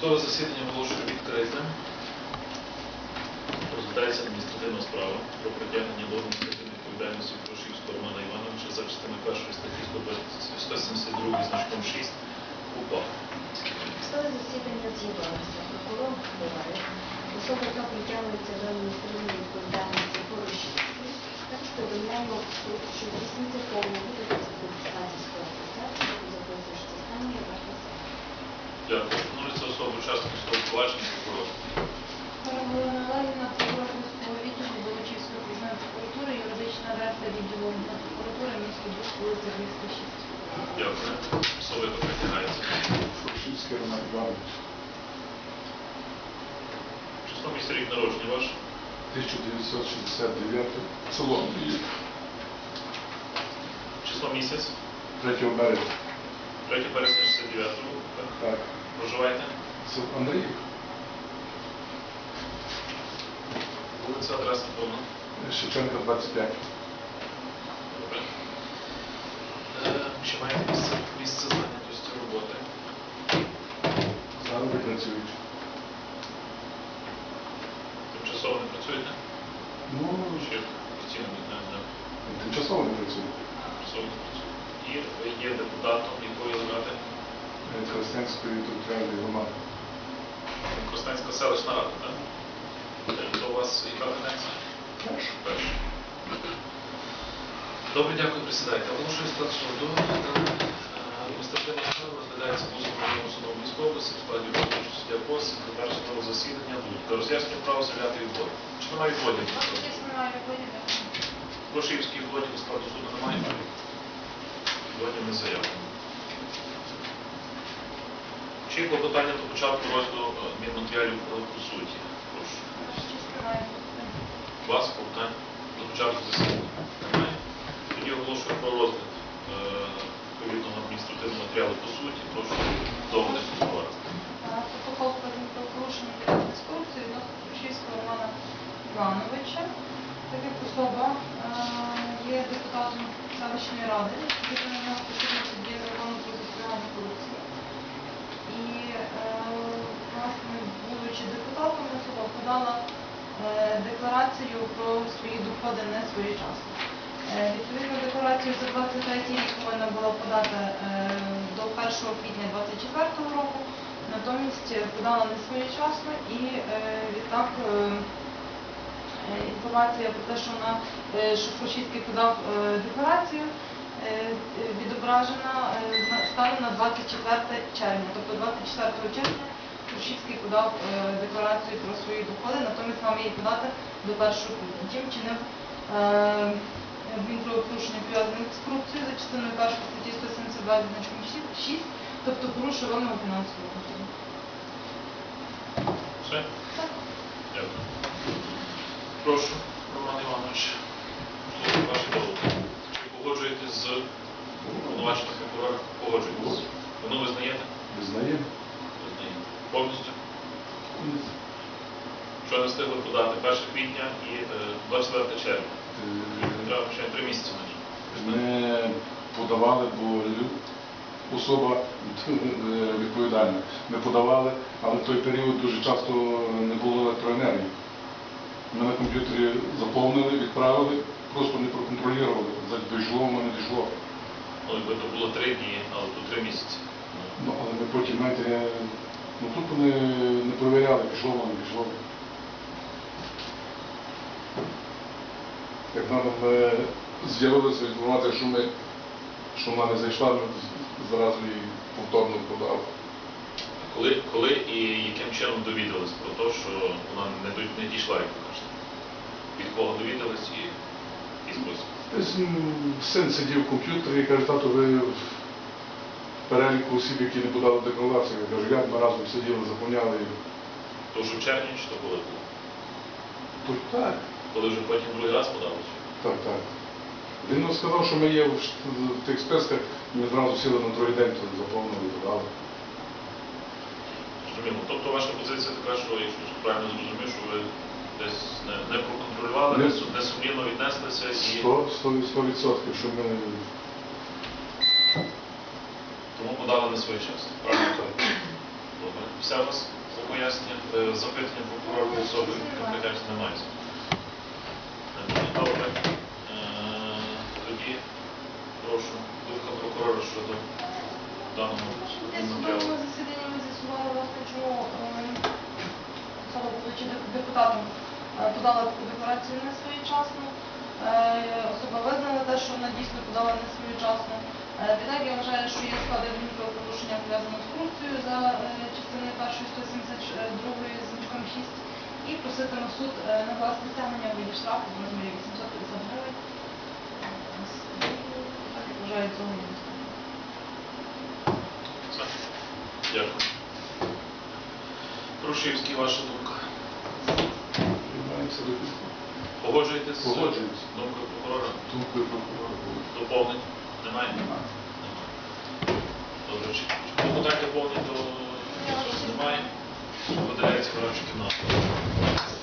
Судове засідання оголошую відкритим. Розглядається адміністративна справа про притягнення до адміністративної відповідальності Прошівського Романа Івановича за частиною першої статті 172 значком 6 УПА. Судове засідання з'явилося. Прокурор говорить, особа, яка притягується Дякую. Особа, притягається. Шушівський Роман Іванович, Число місця рік народження ваш. 1969, село Андріїв, Число місяць. 3 березня. 3 березня 69 року. Так. Так, Проживаєте. село Андріїв, Вулиця, адреса повна. Шевченка 25. Добре. Е, маєте місце, місце зайнятості роботи? Зараз ви працюють. Тимчасово не працюєте? Ну, Чи постійно не не тимчасово не працюють. тимчасово не працюєте? І ви є депутатом якої ради? Християнської територіальної громади. Костанська селищна рада, так? Е, То у вас яка каденція? Перше. Перша. Добре, дякую, присідайте. Оголошую склад суду. Адміністративна справа розглядається Установленому судом Львівської області в складі виконуючого суддя ПОС, секретар судового засідання Дудка. Роз'яснює право заявляти відводи. Чи немає відводів? немає відводів. Відводів до складу суду немає? Відводів не заявлено. Чи є клопотання до початку розгляду е, адмінматеріалів е, по суті? Прошу. Вас клопотань до початку засідання немає. Тоді оголошую про розгляд е, відповідного адміністративного матеріалу по суті. Прошу доводити прокурора. Протокол про адмінправопорушення відносно з корупцією відносно Крушівського Романа Івановича. Так як особа е, є депутатом селищної ради, відповідно на нього поширюється дія закону про запобігання корупції. І, е, власне, будучи депутатом, особа подала е, декларацію про свої доходи не своєчасно. Е, Відповідно, декларацію за 23 рік повинна була подати до 1 квітня 2024 року, натомість подала не своєчасно і відтак інформація про те, що вона е, що Фашистський подав е, декларацію, е, відображена е, на- станом на 24 червня. Тобто 24 червня Фашистський подав декларацію про свої доходи, натомість мав її подати до 1 квітня. Чим чинив е, він правопорушення пов'язане з корупцією за частиною першої статті 172 значком 6, тобто порушив вимогу фінансового контролю. Все? Дякую. Прошу, Роман Іванович, ваші доводи. Чи погоджуєтесь з обвинуваченням прокурора? Погоджуєтесь. Воно визнаєте? Визнаємо. Визнаєте. Повністю? Що не встигли подати 1 квітня і е, 24 червня? Е, Треба ще три місяці майже. Ми подавали, бо лю- особа е, відповідальна. Ми подавали, але в той період дуже часто не було електроенергії. Ми на комп'ютері заповнили, відправили, просто не проконтролювали. Дійшло, воно не дійшло. Ну, якби то було три дні, але тут три місяці. Ну, але ми потім знаєте, ну тут вони не перевіряли, пішло воно, не пішло. Як нам е, з'явилася інформація, що ми що вона не зайшла, ми з- зразу її повторно подав. Коли, коли і яким чином довідались про те, що вона не, не дійшла, як ви кажете? Від кого довідались і, і спосіб? Син сидів в комп'ютері і каже, тато, ви в переліку осіб, які не подали декларацію. Я кажу, як ми разом сиділи, заповняли. То вже в червні чи то коли було? Тут так, Коли вже потім другий раз подали? так, так. Він сказав, що ми є в, тих списках, ми зразу сіли на другий день, то заповнили, і подали. Зрозуміло. Тобто ваша позиція така, що якщо я правильно зрозумів, що ви десь не, не проконтролювали, Не. не су- несумлінно віднеслися і Сто, сто, сто відсотків, що ми тому подали на своєчасно. Правильно? Добре. Все у вас по поясненням, е, запитання прокурора особи компетенції немає. Добре. Е, Тоді прошу думка прокурора щодо в матеріалу. засіданні ми з'ясували, власне, чому е, особа, будучи депутатом, е, подала таку декларацію не своєчасно. Е, Особа визнала те, що вона дійсно подала не своєчасно. Відтак я вважаю, що є складені правопорушення пов'язане з корупцією за частиною першої 172 з значком 6 і проситиме суд е, накласти стягнення виді штрафу в розмірі 850 гривень. Так я вважаю цього Дякую. Рушивський, ваша думка. Приймається до Погоджуєтесь з Погоджуюсь. думкою прокурора? Думкою прокурора. Доповнень? Немає? Немає. Добре. Чи Депутат доповнень до немає? Видаляється в кімнату.